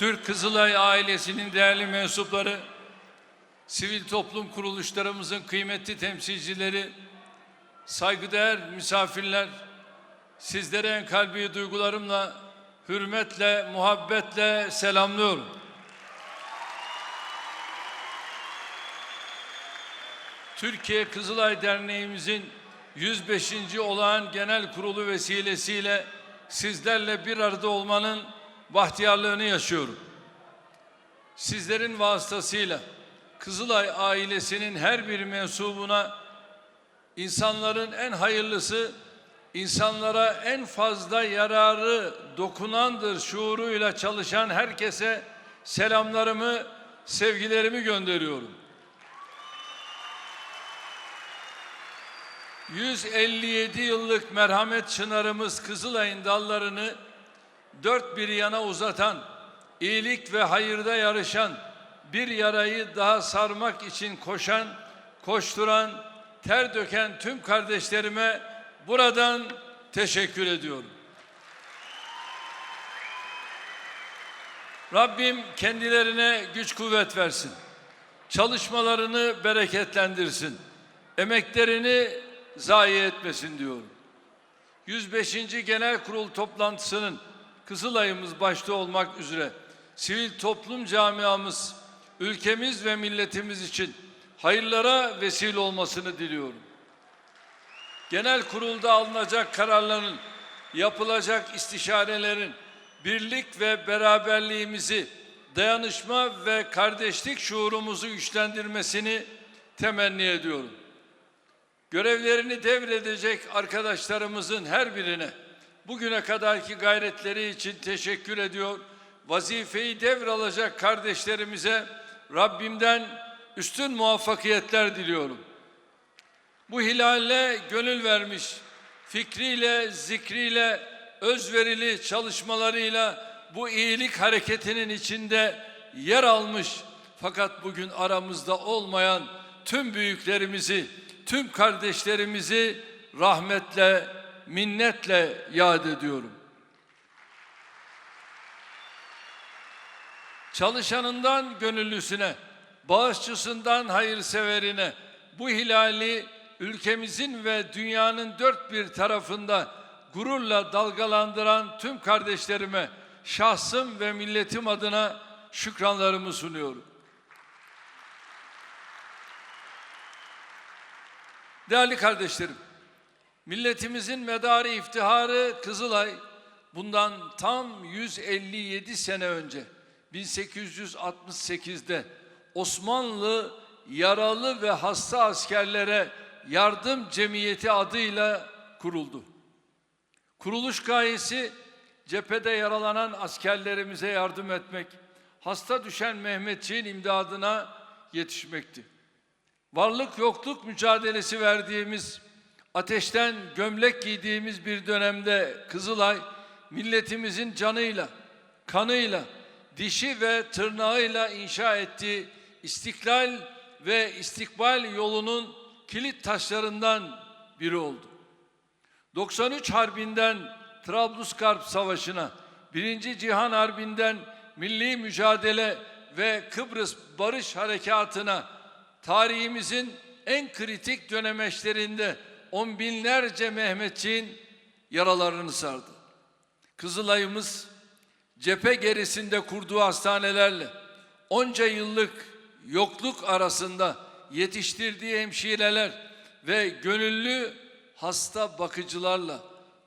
Türk Kızılay ailesinin değerli mensupları, sivil toplum kuruluşlarımızın kıymetli temsilcileri, saygıdeğer misafirler, sizlere en kalbi duygularımla, hürmetle, muhabbetle selamlıyorum. Türkiye Kızılay Derneğimizin 105. olağan genel kurulu vesilesiyle sizlerle bir arada olmanın bahtiyarlığını yaşıyorum. Sizlerin vasıtasıyla Kızılay ailesinin her bir mensubuna insanların en hayırlısı, insanlara en fazla yararı dokunandır şuuruyla çalışan herkese selamlarımı, sevgilerimi gönderiyorum. 157 yıllık merhamet çınarımız Kızılay'ın dallarını dört bir yana uzatan, iyilik ve hayırda yarışan, bir yarayı daha sarmak için koşan, koşturan, ter döken tüm kardeşlerime buradan teşekkür ediyorum. Rabbim kendilerine güç kuvvet versin. Çalışmalarını bereketlendirsin. Emeklerini zayi etmesin diyorum. 105. Genel Kurul toplantısının Kızılay'ımız başta olmak üzere sivil toplum camiamız, ülkemiz ve milletimiz için hayırlara vesile olmasını diliyorum. Genel kurulda alınacak kararların, yapılacak istişarelerin birlik ve beraberliğimizi, dayanışma ve kardeşlik şuurumuzu güçlendirmesini temenni ediyorum. Görevlerini devredecek arkadaşlarımızın her birine bugüne kadarki gayretleri için teşekkür ediyor. Vazifeyi devralacak kardeşlerimize Rabbimden üstün muvaffakiyetler diliyorum. Bu hilalle gönül vermiş, fikriyle, zikriyle, özverili çalışmalarıyla bu iyilik hareketinin içinde yer almış fakat bugün aramızda olmayan tüm büyüklerimizi, tüm kardeşlerimizi rahmetle, minnetle yad ediyorum. Çalışanından gönüllüsüne, bağışçısından hayırseverine bu hilali ülkemizin ve dünyanın dört bir tarafında gururla dalgalandıran tüm kardeşlerime şahsım ve milletim adına şükranlarımı sunuyorum. Değerli kardeşlerim, milletimizin medarı iftiharı Kızılay bundan tam 157 sene önce 1868'de Osmanlı yaralı ve hasta askerlere yardım cemiyeti adıyla kuruldu. Kuruluş gayesi cephede yaralanan askerlerimize yardım etmek, hasta düşen Mehmetçiğin imdadına yetişmekti. Varlık yokluk mücadelesi verdiğimiz, ateşten gömlek giydiğimiz bir dönemde Kızılay milletimizin canıyla, kanıyla, dişi ve tırnağıyla inşa ettiği istiklal ve istikbal yolunun kilit taşlarından biri oldu. 93 Harbi'nden Trablusgarp Savaşı'na, Birinci Cihan Harbi'nden milli mücadele ve Kıbrıs Barış Harekatı'na tarihimizin en kritik dönemeçlerinde on binlerce Mehmetçiğin yaralarını sardı. Kızılay'ımız cephe gerisinde kurduğu hastanelerle onca yıllık yokluk arasında yetiştirdiği hemşireler ve gönüllü hasta bakıcılarla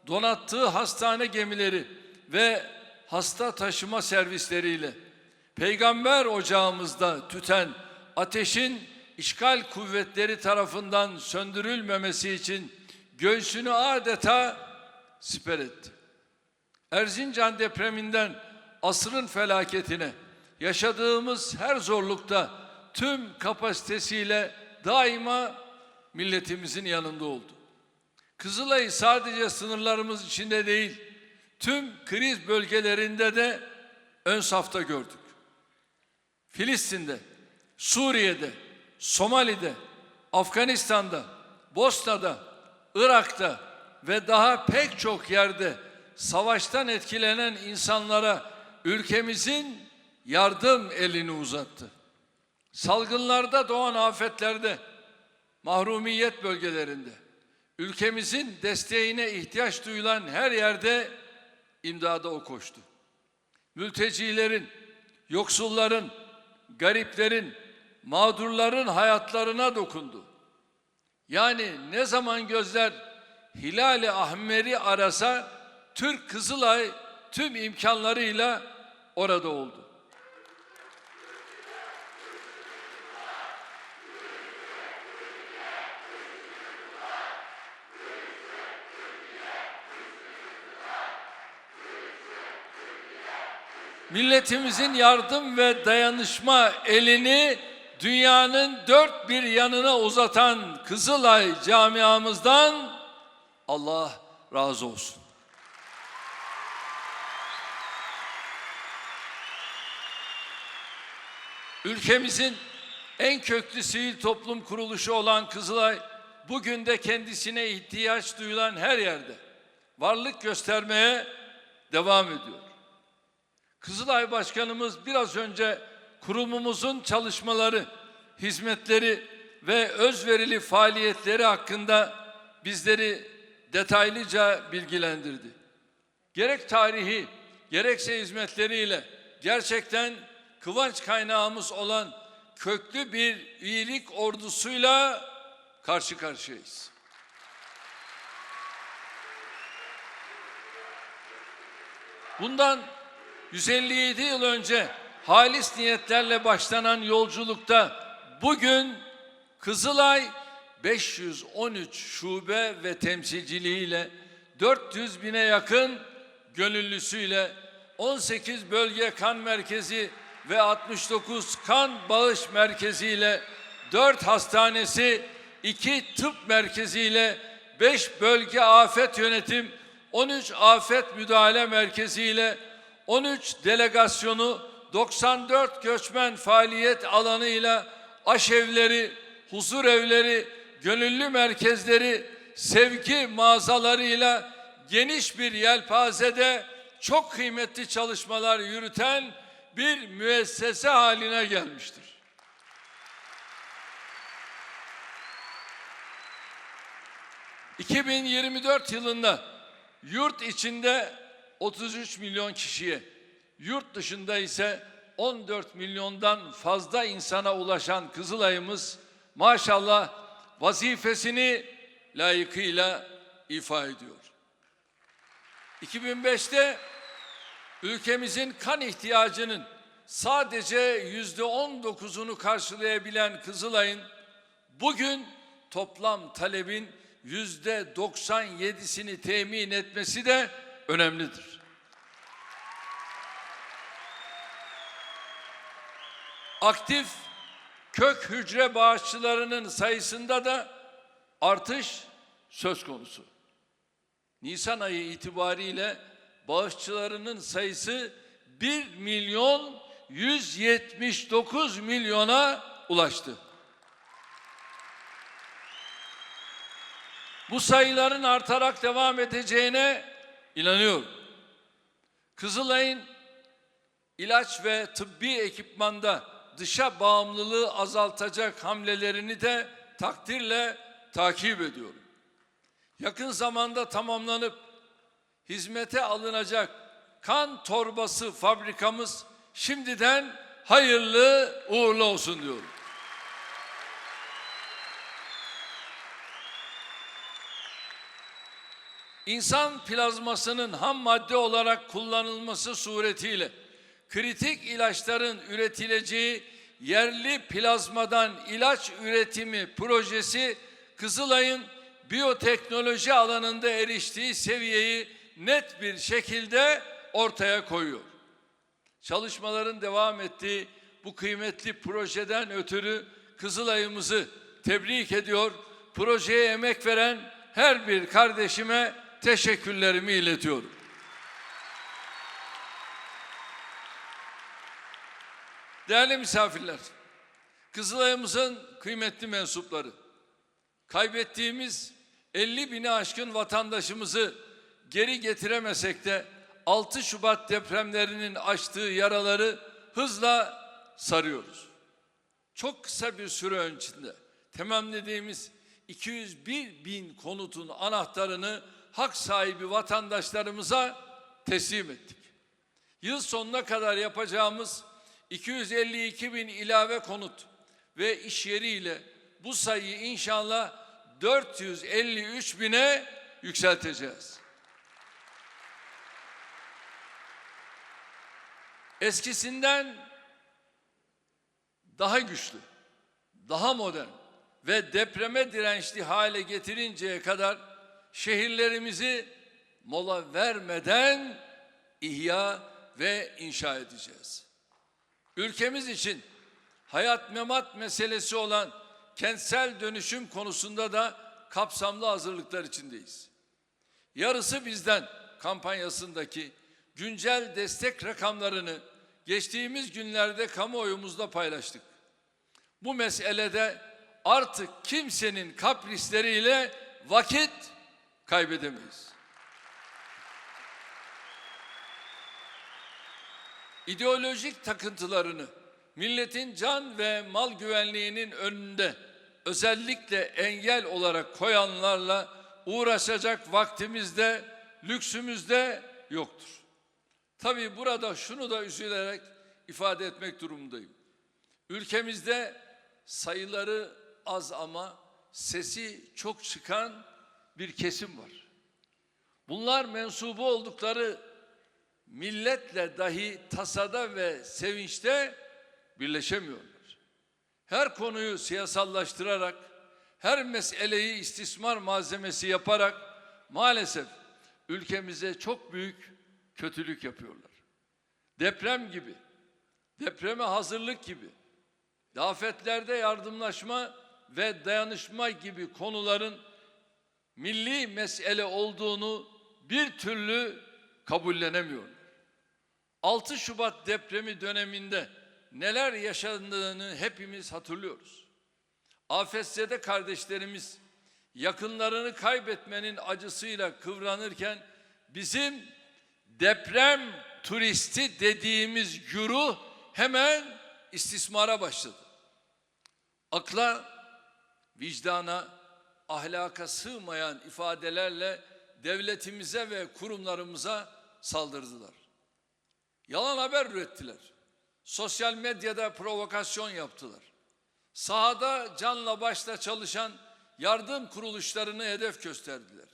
donattığı hastane gemileri ve hasta taşıma servisleriyle peygamber ocağımızda tüten ateşin işgal kuvvetleri tarafından söndürülmemesi için göğsünü adeta siper etti. Erzincan depreminden asrın felaketine yaşadığımız her zorlukta tüm kapasitesiyle daima milletimizin yanında oldu. Kızılay'ı sadece sınırlarımız içinde değil, tüm kriz bölgelerinde de ön safta gördük. Filistin'de, Suriye'de, Somali'de, Afganistan'da, Bosna'da, Irak'ta ve daha pek çok yerde savaştan etkilenen insanlara ülkemizin yardım elini uzattı. Salgınlarda doğan afetlerde, mahrumiyet bölgelerinde, ülkemizin desteğine ihtiyaç duyulan her yerde imdada o koştu. Mültecilerin, yoksulların, gariplerin, mağdurların hayatlarına dokundu. Yani ne zaman gözler Hilal-i Ahmer'i arasa Türk Kızılay tüm imkanlarıyla orada oldu. Milletimizin yardım ve dayanışma elini dünyanın dört bir yanına uzatan Kızılay camiamızdan Allah razı olsun. Ülkemizin en köklü sivil toplum kuruluşu olan Kızılay bugün de kendisine ihtiyaç duyulan her yerde varlık göstermeye devam ediyor. Kızılay Başkanımız biraz önce kurumumuzun çalışmaları, hizmetleri ve özverili faaliyetleri hakkında bizleri detaylıca bilgilendirdi. Gerek tarihi, gerekse hizmetleriyle gerçekten kıvanç kaynağımız olan köklü bir iyilik ordusuyla karşı karşıyayız. Bundan 157 yıl önce halis niyetlerle başlanan yolculukta bugün Kızılay 513 şube ve temsilciliğiyle 400 bine yakın gönüllüsüyle 18 bölge kan merkezi ve 69 kan bağış merkeziyle 4 hastanesi, 2 tıp merkeziyle 5 bölge afet yönetim, 13 afet müdahale merkeziyle 13 delegasyonu 94 göçmen faaliyet alanıyla aşevleri, huzur evleri, gönüllü merkezleri, sevgi mağazalarıyla geniş bir yelpazede çok kıymetli çalışmalar yürüten bir müessese haline gelmiştir. ...2024 yılında yurt içinde 33 milyon kişiye, yurt dışında ise 14 milyondan fazla insana ulaşan Kızılay'ımız maşallah vazifesini layıkıyla ifa ediyor. 2005'te ülkemizin kan ihtiyacının sadece yüzde on dokuzunu karşılayabilen Kızılay'ın bugün toplam talebin yüzde doksan yedisini temin etmesi de önemlidir. Aktif kök hücre bağışçılarının sayısında da artış söz konusu. Nisan ayı itibariyle bağışçılarının sayısı 1 milyon 179 milyona ulaştı. Bu sayıların artarak devam edeceğine inanıyorum. Kızılay'ın ilaç ve tıbbi ekipmanda dışa bağımlılığı azaltacak hamlelerini de takdirle takip ediyorum. Yakın zamanda tamamlanıp hizmete alınacak kan torbası fabrikamız şimdiden hayırlı uğurlu olsun diyorum. İnsan plazmasının ham madde olarak kullanılması suretiyle kritik ilaçların üretileceği yerli plazmadan ilaç üretimi projesi Kızılay'ın biyoteknoloji alanında eriştiği seviyeyi net bir şekilde ortaya koyuyor. Çalışmaların devam ettiği bu kıymetli projeden ötürü Kızılay'ımızı tebrik ediyor. Projeye emek veren her bir kardeşime teşekkürlerimi iletiyorum. Değerli misafirler, Kızılay'ımızın kıymetli mensupları, kaybettiğimiz 50 bini aşkın vatandaşımızı geri getiremesek de 6 Şubat depremlerinin açtığı yaraları hızla sarıyoruz. Çok kısa bir süre içinde tamamladığımız 201 bin konutun anahtarını hak sahibi vatandaşlarımıza teslim ettik. Yıl sonuna kadar yapacağımız 252 bin ilave konut ve iş yeriyle bu sayıyı inşallah 453 bine yükselteceğiz. Eskisinden daha güçlü, daha modern ve depreme dirençli hale getirinceye kadar şehirlerimizi mola vermeden ihya ve inşa edeceğiz. Ülkemiz için hayat memat meselesi olan kentsel dönüşüm konusunda da kapsamlı hazırlıklar içindeyiz. Yarısı bizden kampanyasındaki güncel destek rakamlarını geçtiğimiz günlerde kamuoyumuzda paylaştık. Bu meselede artık kimsenin kaprisleriyle vakit kaybedemeyiz. İdeolojik takıntılarını milletin can ve mal güvenliğinin önünde özellikle engel olarak koyanlarla uğraşacak vaktimizde, lüksümüzde yoktur. Tabii burada şunu da üzülerek ifade etmek durumundayım. Ülkemizde sayıları az ama sesi çok çıkan bir kesim var. Bunlar mensubu oldukları milletle dahi tasada ve sevinçte birleşemiyorlar. Her konuyu siyasallaştırarak, her meseleyi istismar malzemesi yaparak maalesef ülkemize çok büyük kötülük yapıyorlar. Deprem gibi, depreme hazırlık gibi, afetlerde yardımlaşma ve dayanışma gibi konuların milli mesele olduğunu bir türlü kabullenemiyorlar. 6 Şubat depremi döneminde neler yaşandığını hepimiz hatırlıyoruz. Afetzede kardeşlerimiz yakınlarını kaybetmenin acısıyla kıvranırken bizim deprem turisti dediğimiz güruh hemen istismara başladı. Akla, vicdana, ahlaka sığmayan ifadelerle devletimize ve kurumlarımıza saldırdılar. Yalan haber ürettiler. Sosyal medyada provokasyon yaptılar. Sahada canla başla çalışan yardım kuruluşlarını hedef gösterdiler.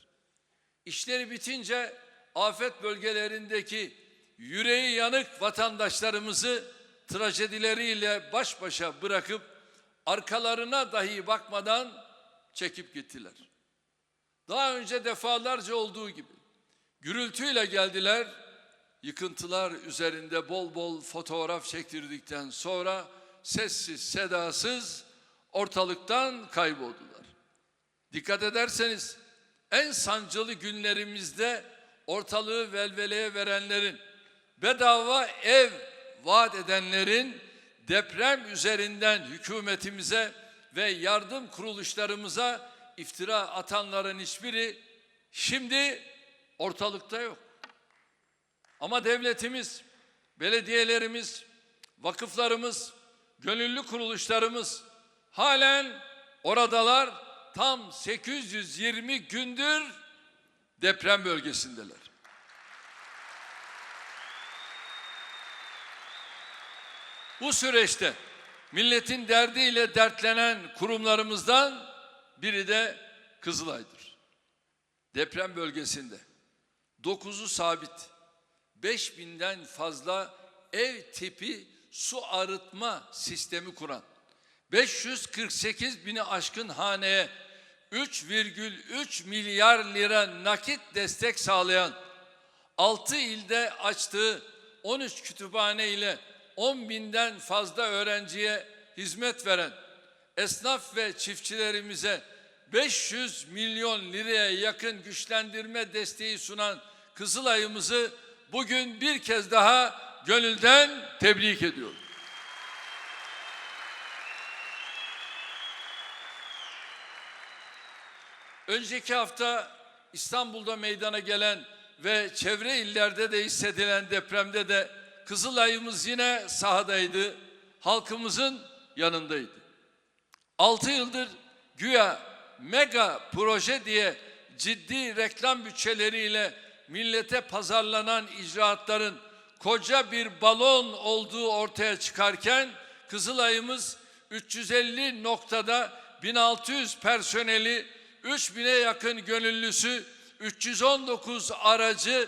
İşleri bitince afet bölgelerindeki yüreği yanık vatandaşlarımızı trajedileriyle baş başa bırakıp arkalarına dahi bakmadan çekip gittiler. Daha önce defalarca olduğu gibi gürültüyle geldiler, yıkıntılar üzerinde bol bol fotoğraf çektirdikten sonra sessiz sedasız ortalıktan kayboldular. Dikkat ederseniz en sancılı günlerimizde ortalığı velveleye verenlerin, bedava ev vaat edenlerin deprem üzerinden hükümetimize ve yardım kuruluşlarımıza iftira atanların hiçbiri şimdi ortalıkta yok. Ama devletimiz, belediyelerimiz, vakıflarımız, gönüllü kuruluşlarımız halen oradalar tam 820 gündür deprem bölgesindeler. Bu süreçte milletin derdiyle dertlenen kurumlarımızdan biri de Kızılay'dır. Deprem bölgesinde dokuzu sabit 5000'den fazla ev tipi su arıtma sistemi kuran. 548 bini aşkın haneye 3,3 milyar lira nakit destek sağlayan 6 ilde açtığı 13 kütüphane ile 10 binden fazla öğrenciye hizmet veren esnaf ve çiftçilerimize 500 milyon liraya yakın güçlendirme desteği sunan Kızılay'ımızı bugün bir kez daha gönülden tebrik ediyorum. Önceki hafta İstanbul'da meydana gelen ve çevre illerde de hissedilen depremde de Kızılay'ımız yine sahadaydı. Halkımızın yanındaydı. 6 yıldır güya mega proje diye ciddi reklam bütçeleriyle millete pazarlanan icraatların koca bir balon olduğu ortaya çıkarken Kızılay'ımız 350 noktada 1600 personeli, 3000'e yakın gönüllüsü, 319 aracı,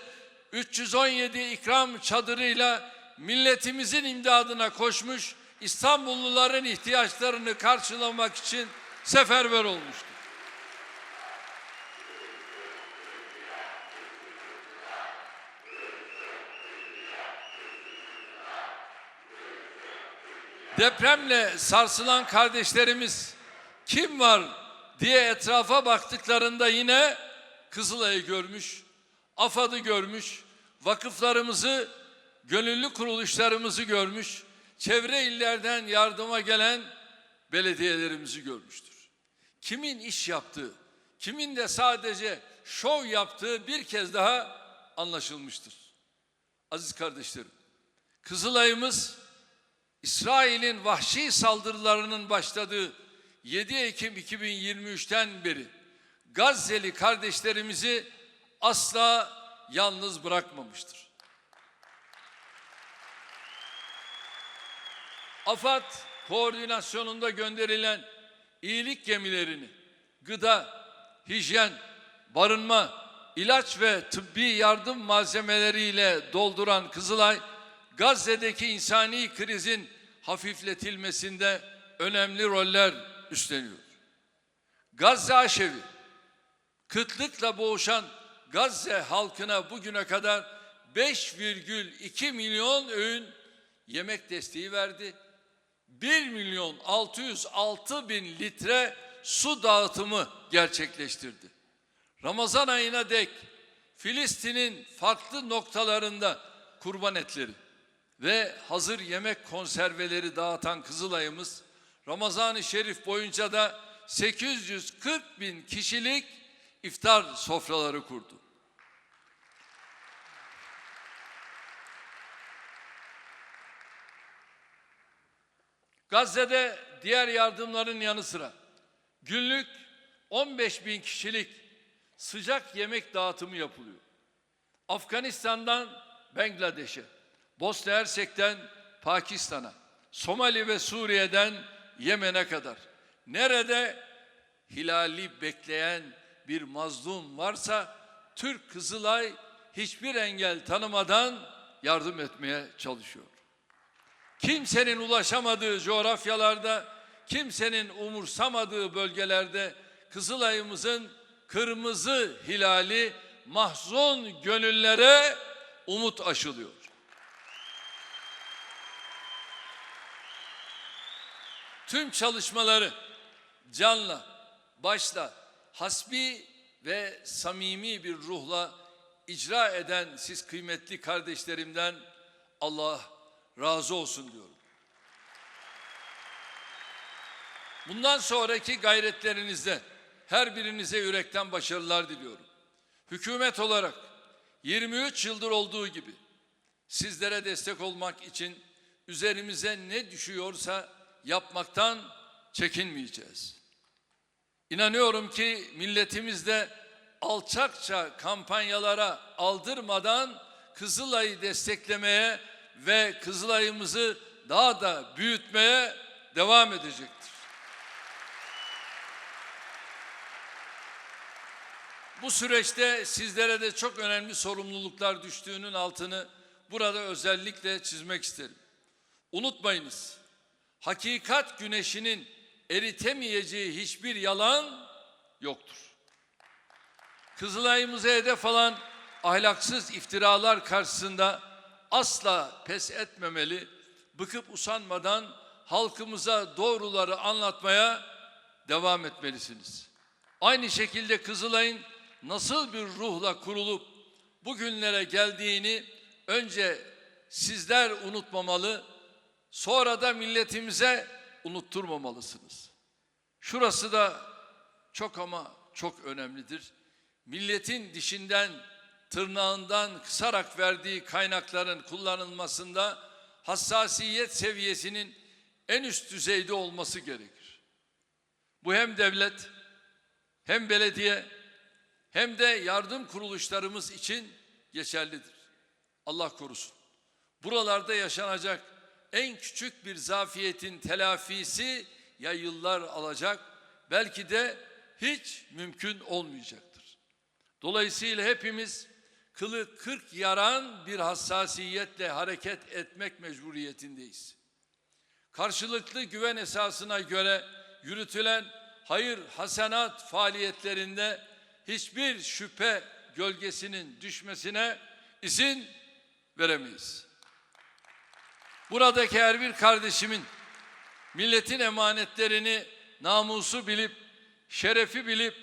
317 ikram çadırıyla milletimizin imdadına koşmuş, İstanbulluların ihtiyaçlarını karşılamak için seferber olmuştur. Depremle sarsılan kardeşlerimiz kim var diye etrafa baktıklarında yine Kızılay'ı görmüş, AFAD'ı görmüş, vakıflarımızı, gönüllü kuruluşlarımızı görmüş, çevre illerden yardıma gelen belediyelerimizi görmüştür. Kimin iş yaptığı, kimin de sadece şov yaptığı bir kez daha anlaşılmıştır. Aziz kardeşlerim, Kızılay'ımız İsrail'in vahşi saldırılarının başladığı 7 Ekim 2023'ten beri Gazze'li kardeşlerimizi asla yalnız bırakmamıştır. AFAD koordinasyonunda gönderilen iyilik gemilerini gıda, hijyen, barınma, ilaç ve tıbbi yardım malzemeleriyle dolduran Kızılay, Gazze'deki insani krizin hafifletilmesinde önemli roller üstleniyor. Gazze aşevi, kıtlıkla boğuşan Gazze halkına bugüne kadar 5,2 milyon öğün yemek desteği verdi. 1 milyon 606 bin litre su dağıtımı gerçekleştirdi. Ramazan ayına dek Filistin'in farklı noktalarında kurban etleri ve hazır yemek konserveleri dağıtan Kızılay'ımız Ramazan-ı Şerif boyunca da 840 bin kişilik iftar sofraları kurdu. Gazze'de diğer yardımların yanı sıra günlük 15 bin kişilik sıcak yemek dağıtımı yapılıyor. Afganistan'dan Bangladeş'e, Bosna Hersek'ten Pakistan'a, Somali ve Suriye'den Yemen'e kadar nerede hilali bekleyen bir mazlum varsa Türk Kızılay hiçbir engel tanımadan yardım etmeye çalışıyor. Kimsenin ulaşamadığı coğrafyalarda, kimsenin umursamadığı bölgelerde Kızılay'ımızın kırmızı hilali mahzun gönüllere umut aşılıyor. Tüm çalışmaları canla, başla, hasbi ve samimi bir ruhla icra eden siz kıymetli kardeşlerimden Allah razı olsun diyorum. Bundan sonraki gayretlerinizde her birinize yürekten başarılar diliyorum. Hükümet olarak 23 yıldır olduğu gibi sizlere destek olmak için üzerimize ne düşüyorsa yapmaktan çekinmeyeceğiz. İnanıyorum ki milletimiz de alçakça kampanyalara aldırmadan Kızılay'ı desteklemeye ve Kızılay'ımızı daha da büyütmeye devam edecektir. Bu süreçte sizlere de çok önemli sorumluluklar düştüğünün altını burada özellikle çizmek isterim. Unutmayınız, hakikat güneşinin eritemeyeceği hiçbir yalan yoktur. Kızılay'ımıza hedef alan ahlaksız iftiralar karşısında asla pes etmemeli, bıkıp usanmadan halkımıza doğruları anlatmaya devam etmelisiniz. Aynı şekilde Kızılay'ın nasıl bir ruhla kurulup bugünlere geldiğini önce sizler unutmamalı, sonra da milletimize unutturmamalısınız. Şurası da çok ama çok önemlidir. Milletin dişinden tırnağından kısarak verdiği kaynakların kullanılmasında hassasiyet seviyesinin en üst düzeyde olması gerekir. Bu hem devlet hem belediye hem de yardım kuruluşlarımız için geçerlidir. Allah korusun. Buralarda yaşanacak en küçük bir zafiyetin telafisi ya yıllar alacak belki de hiç mümkün olmayacaktır. Dolayısıyla hepimiz kılı kırk yaran bir hassasiyetle hareket etmek mecburiyetindeyiz. Karşılıklı güven esasına göre yürütülen hayır hasenat faaliyetlerinde hiçbir şüphe gölgesinin düşmesine izin veremeyiz. Buradaki her bir kardeşimin milletin emanetlerini namusu bilip, şerefi bilip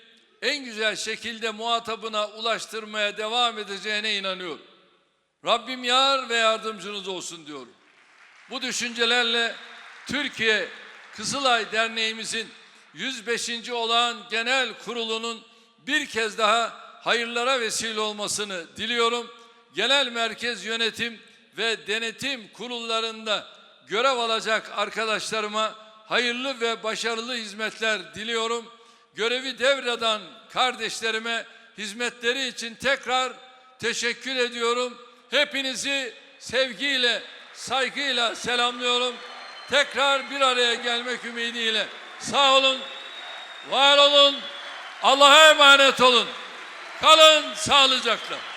en güzel şekilde muhatabına ulaştırmaya devam edeceğine inanıyorum. Rabbim yar ve yardımcınız olsun diyorum. Bu düşüncelerle Türkiye Kızılay Derneğimizin 105. olan genel kurulunun bir kez daha hayırlara vesile olmasını diliyorum. Genel merkez yönetim ve denetim kurullarında görev alacak arkadaşlarıma hayırlı ve başarılı hizmetler diliyorum. Görevi devreden kardeşlerime hizmetleri için tekrar teşekkür ediyorum. Hepinizi sevgiyle, saygıyla selamlıyorum. Tekrar bir araya gelmek ümidiyle sağ olun, var olun, Allah'a emanet olun. Kalın sağlıcakla.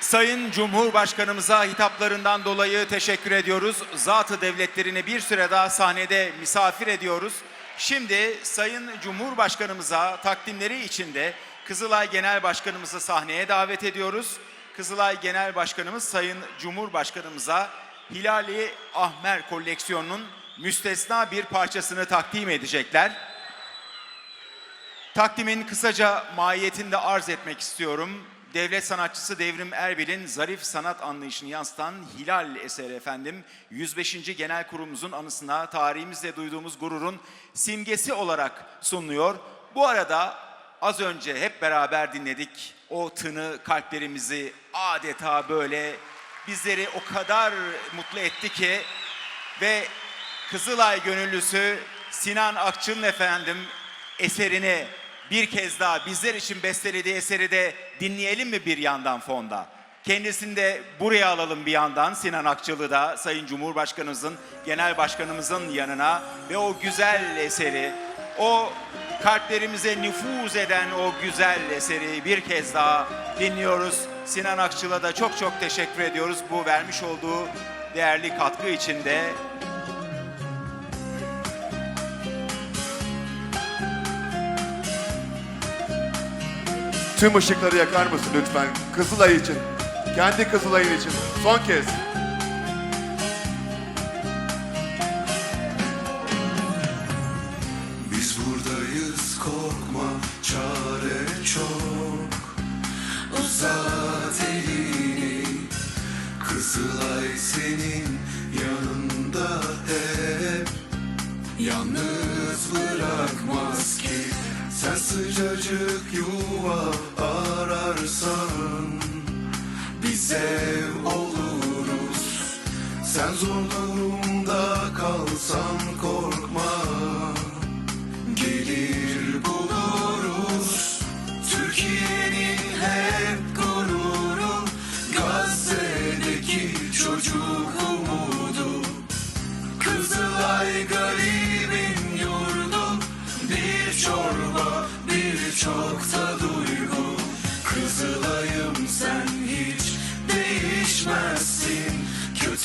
Sayın Cumhurbaşkanımıza hitaplarından dolayı teşekkür ediyoruz. Zatı devletlerini bir süre daha sahnede misafir ediyoruz. Şimdi Sayın Cumhurbaşkanımıza takdimleri için de Kızılay Genel Başkanımızı sahneye davet ediyoruz. Kızılay Genel Başkanımız Sayın Cumhurbaşkanımıza Hilali Ahmer koleksiyonunun müstesna bir parçasını takdim edecekler. Takdimin kısaca mahiyetini de arz etmek istiyorum. Devlet sanatçısı Devrim Erbil'in zarif sanat anlayışını yansıtan Hilal eseri efendim 105. Genel Kurumumuzun anısına tarihimizde duyduğumuz gururun simgesi olarak sunuluyor. Bu arada az önce hep beraber dinledik. O tını kalplerimizi adeta böyle bizleri o kadar mutlu etti ki ve Kızılay gönüllüsü Sinan Akçıl'ın efendim eserini bir kez daha bizler için bestelediği eseri de dinleyelim mi bir yandan fonda? Kendisini de buraya alalım bir yandan Sinan Akçıl'ı da Sayın Cumhurbaşkanımızın, Genel Başkanımızın yanına ve o güzel eseri, o kalplerimize nüfuz eden o güzel eseri bir kez daha dinliyoruz. Sinan Akçıl'a da çok çok teşekkür ediyoruz bu vermiş olduğu değerli katkı için Tüm ışıkları yakar mısın lütfen? Kızılay için. Kendi Kızılay'ın için. Son kez.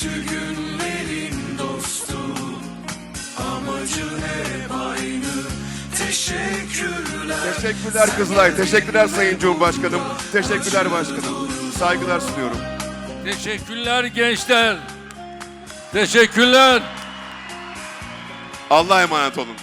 Kötü günlerin dostu Amacın hep aynı Teşekkürler Teşekkürler Kızılay. Teşekkürler Sayın Cumhurbaşkanım. Teşekkürler başkanım. Saygılar sunuyorum. Teşekkürler gençler. Teşekkürler. Allah'a emanet olun.